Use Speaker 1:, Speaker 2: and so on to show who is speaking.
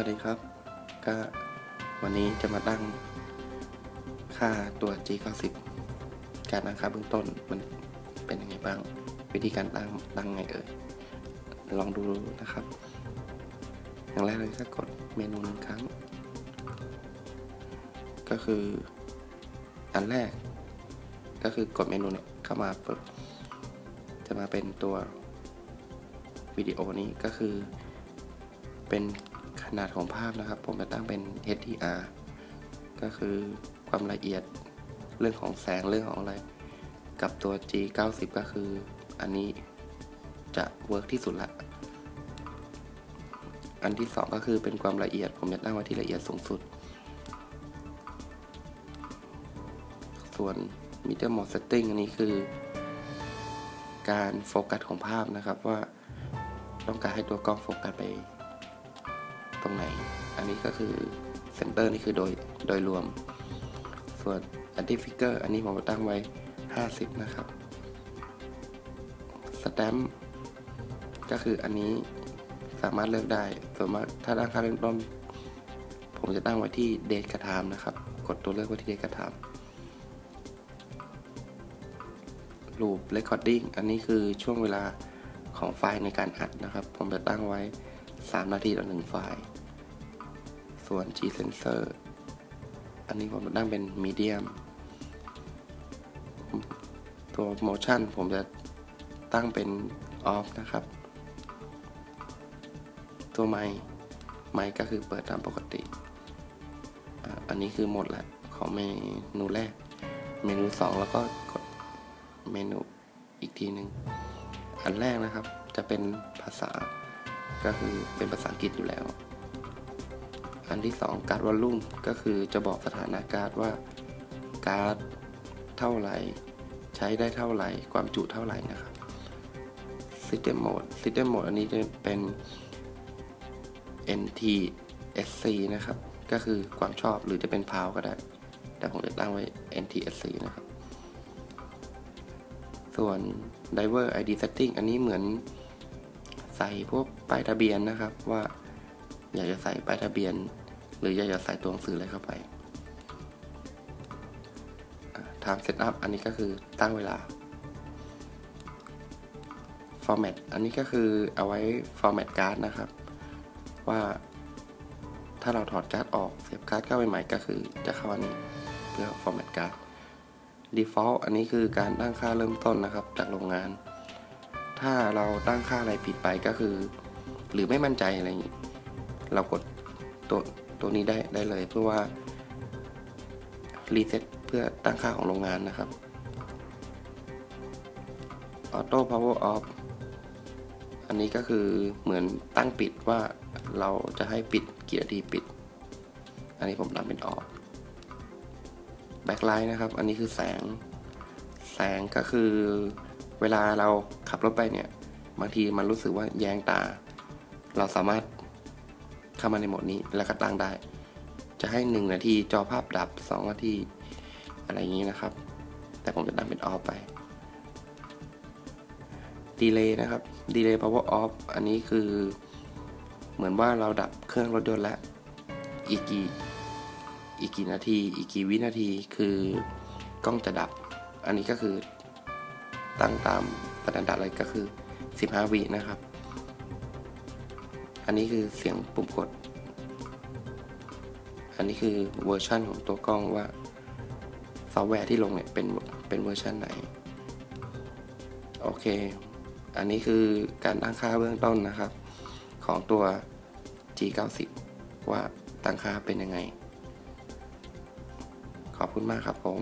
Speaker 1: วัสดีครับ ก็วันนี้จะมาตั้งค่าตัว G90 การตั้งค่าเบื้องต้นมันเป็นยังไงบ้าง วิธีการตั้งตั้งไงเอ่ย ลองดูนะครับ อย่างแรกเลยก็กดเมนูหนึ่งครั้ง ก็คืออันแรก ก็คือกดเมนูเนี่ยเข้ามาเปิดจะมาเป็นตัววิดีโอนี้ก็คือเป็น ขนาดของภาพนะครับ ผมจะตั้งเป็น HDR ก็คือความละเอียดเรื่องของแสงเรื่องของอะไร กับตัว G90 ก็คืออันนี้จะเวิร์กที่สุดละ อันที่สองก็คือเป็นความละเอียด ผมจะตั้งไว้ที่ละเอียดสูงสุด ส่วน Meter Mode Setting อันนี้คือ การโฟกัสของภาพนะครับว่าต้องการให้ตัวกล้องโฟกัสไป ตรงไหน อันนี้ก็คือเซนเตอร์นี่คือโดยโดยรวม ส่วน Anti Figure อันนี้ผมตั้งไว้ 50 นะครับ Stamp ก็คืออันนี้สามารถเลือกได้ส่วนมากถ้าตั้งค่าเริ่มต้นผมจะตั้งไว้ที่ Date กระทามนะครับ กดตัวเลือกไว้ที่ Date กระทาม Loop Recording อันนี้คือช่วงเวลาของไฟล์ในการอัดนะครับ ผมจะตั้งไว้ 3 นาทีต่อ1ไฟล์ ส่วน G Sensor อันนี้ผมตั้งเป็น Medium ตัว Motion ผมจะตั้งเป็น Off นะครับ ตัวไมค์ไมค์ก็คือเปิดตามปกติ อันนี้คือหมดล้วของเมนูแรก เมนู 2 แล้วก็กดเมนูอีกทีหนึ่ง อันแรกนะครับจะเป็นภาษา ก็คือเป็นภาษาอังกฤษอยู่แล้ว อันที่2การ์ดวอลลุ่มก็คือจะบอกสถานะการ์ดว่าการ์ดเท่าไหร่ ใช้ได้เท่าไหร่ ความจุเท่าไหร่นะครับ System Mode System Mode อันนี้จะเป็น NTSC นะครับ ก็คือความชอบหรือจะเป็นพาวก็ได้ แต่ผมจะตั้งไว้ NTSC นะครับ ส่วน Driver ID Setting อันนี้เหมือน ใส่พวกป้ายทะเบียนนะครับ ว่าอยากจะใส่ป้ายทะเบียน หรืออยากจะใส่ตัวหนังสืออะไรเข้าไป Time Setup อันนี้ก็คือตั้งเวลา Format อันนี้ก็คือเอาไว้ Format การ์ดนะครับ ว่าถ้าเราถอดการ์ดออกเสียบการ์ดเข้าไปใหม่ก็คือจะเข้าอันนี้เพื่อ Format การ์ด default อันนี้คือการตั้งค่าเริ่มต้นนะครับ จากโรงงาน ถ้าเราตั้งค่าอะไรผิดไปก็คือ หรือไม่มั่นใจอะไรอย่างนี้ เรากดตัวตัวนี้ได้ได้เลยเพื่อว่า reset เพื่อตั้งค่าของโรงงานนะครับ auto power off อันนี้ก็คือเหมือนตั้งปิดว่าเราจะให้ปิดกี่นาทีปิด อันนี้ผมตั้งเป็นออฟแบ็คไลท์นะครับ อันนี้คือแสง แสงก็คือ เวลาเราขับรถไปเนี่ยบางทีมันรู้สึกว่าแยงตา เราสามารถเข้ามาในโหมดนี้แล้วก็ตั้งได้ จะให้ 1 นาทีจอภาพดับ 2 นาทีอะไรอย่างนี้นะครับ แต่ผมจะตั้งเป็นออฟไปดีเลย์นะครับดีเลย์ power off อันนี้คือเหมือนว่าเราดับเครื่องรถยนต์แล้วอีกกี่อีกกี่นาที อีกกี่วินาทีคือกล้องจะดับ อันนี้ก็คือ ตั้งตามประดับอะไรก็คือ 15 วินะครับ อันนี้คือเสียงปุ่มกด อันนี้คือเวอร์ชันของตัวกล้องว่าซอฟต์แวร์ที่ลงเนี่ยเป็นเป็นเวอร์ชันไหน โอเค อันนี้คือการตั้งค่าเบื้องต้นนะครับ ของตัว G90 ว่าตั้งค่าเป็นยังไง ขอบคุณมากครับผม